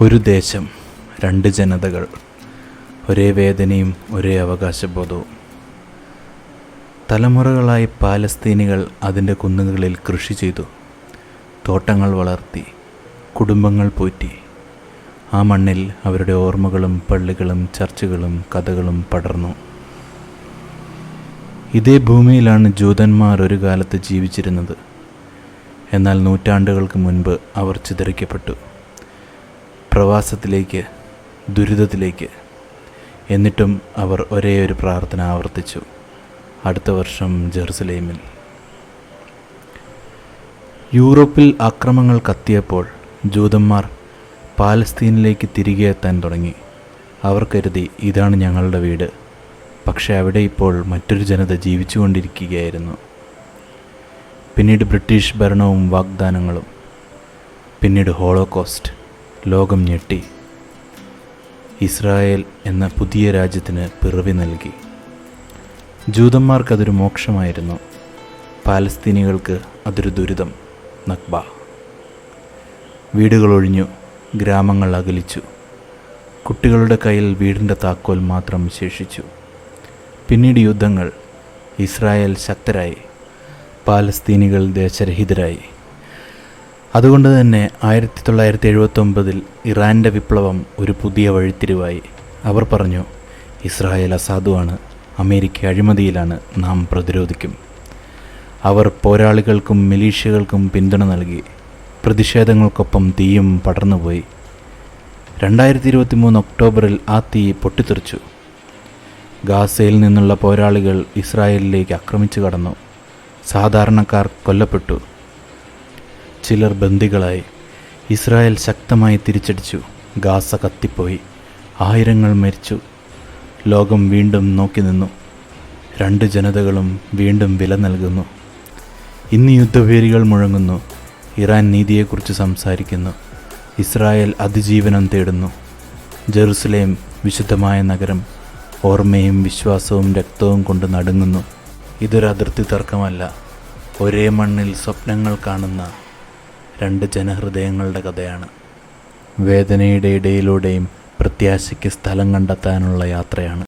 ഒരു ദേശം രണ്ട് ജനതകൾ ഒരേ വേദനയും ഒരേ അവകാശബോധവും. തലമുറകളായി പാലസ്തീനികൾ അതിന്റെ കുന്നുകളിൽ കൃഷി ചെയ്തു. തോട്ടങ്ങൾ വളർത്തി കുടുംബങ്ങൾ പോറ്റി. ആ മണ്ണിൽ അവരുടെ ഓർമ്മകളും പള്ളികളും ചർച്ചുകളും കഥകളും പടർന്നു. ഇതേ ഭൂമിയിലാണ് ജൂതന്മാർ ഒരു കാലത്ത് ജീവിച്ചിരുന്നത്. എന്നാൽ നൂറ്റാണ്ടുകൾക്ക് മുൻപ് അവർ ചിതറിക്കപ്പെട്ടു. പ്രവാസത്തിലേക്ക് ദുരിതത്തിലേക്ക്. എന്നിട്ടും അവർ ഒരേ ഒരു പ്രാർത്ഥന ആവർത്തിച്ചു. അടുത്ത വർഷം ജെറുസലേമിൽ. യൂറോപ്പിൽ അക്രമങ്ങൾ കത്തിയപ്പോൾ ജൂതന്മാർ പാലസ്തീനിലേക്ക് തിരികെ എത്താൻ തുടങ്ങി. അവർ കരുതി ഇതാണ് ഞങ്ങളുടെ വീട്. പക്ഷേ അവിടെ ഇപ്പോൾ മറ്റൊരു ജനത ജീവിച്ചുകൊണ്ടിരിക്കുകയായിരുന്നു. പിന്നീട് ബ്രിട്ടീഷ് ഭരണവും വാഗ്ദാനങ്ങളും. പിന്നീട് ഹോളോകോസ്റ്റ്. ലോകം ഞെട്ടി. ഇസ്രായേൽ എന്ന പുതിയ രാജ്യത്തിന് പിറവി നൽകി. ജൂതന്മാർക്കതൊരു മോക്ഷമായിരുന്നു. പാലസ്തീനികൾക്ക് അതൊരു ദുരിതം. നക്ബ വീടുകളൊഴിഞ്ഞു ഗ്രാമങ്ങൾ അകലിച്ചു. കുട്ടികളുടെ കയ്യിൽ വീടിന്റെ താക്കോൽ മാത്രം ശേഷിച്ചു. പിന്നീട് യുദ്ധങ്ങൾ ഇസ്രായേൽ ശക്തരായി. പാലസ്തീനികൾ ദേശരഹിതരായി. അതുകൊണ്ട് തന്നെ ആയിരത്തി തൊള്ളായിരത്തി എഴുപത്തൊമ്പതിൽ ഇറാന്റെ വിപ്ലവം ഒരു പുതിയ വഴിത്തിരിവായി. അവർ പറഞ്ഞു ഇസ്രായേൽ അസാധുവാണ്. അമേരിക്ക അഴിമതിയിലാണ്. നാം പ്രതിരോധിക്കും. അവർ പോരാളികൾക്കും മിലീഷ്യകൾക്കും പിന്തുണ നൽകി. പ്രതിഷേധങ്ങൾക്കൊപ്പം തീയും പടർന്നുപോയി. രണ്ടായിരത്തി ഇരുപത്തി മൂന്ന് ഒക്ടോബറിൽ ആ തീ പൊട്ടിത്തെറിച്ചു. ഗാസയിൽ നിന്നുള്ള പോരാളികൾ ഇസ്രായേലിലേക്ക് ആക്രമിച്ചു കടന്നു. സാധാരണക്കാർ കൊല്ലപ്പെട്ടു. ചിലർ ബന്ദികളായി ഇസ്രായേൽ ശക്തമായി തിരിച്ചടിച്ചു. ഗാസ കത്തിപ്പോയി. ആയിരങ്ങൾ മരിച്ചു. ലോകം വീണ്ടും നോക്കി നിന്നു. രണ്ട് ജനതകളും വീണ്ടും വില നൽകുന്നു. ഇന്ന് യുദ്ധഭേരികൾ മുഴങ്ങുന്നു. ഇറാൻ നീതിയെക്കുറിച്ച് സംസാരിക്കുന്നു. ഇസ്രായേൽ അതിജീവനം തേടുന്നു. ജെറുസലേം വിശുദ്ധമായ നഗരം ഓർമ്മയും വിശ്വാസവും രക്തവും കൊണ്ട് നടുങ്ങുന്നു. ഇതൊരു അതിർത്തി തർക്കമല്ല. ഒരേ മണ്ണിൽ സ്വപ്നങ്ങൾ കാണുന്ന രണ്ട് ജനഹൃദയങ്ങളുടെ കഥയാണ്. വേദനയുടെ ഇടയിലൂടെയും പ്രത്യാശയ്ക്ക് സ്ഥലം കണ്ടെത്താനുള്ള യാത്രയാണ്.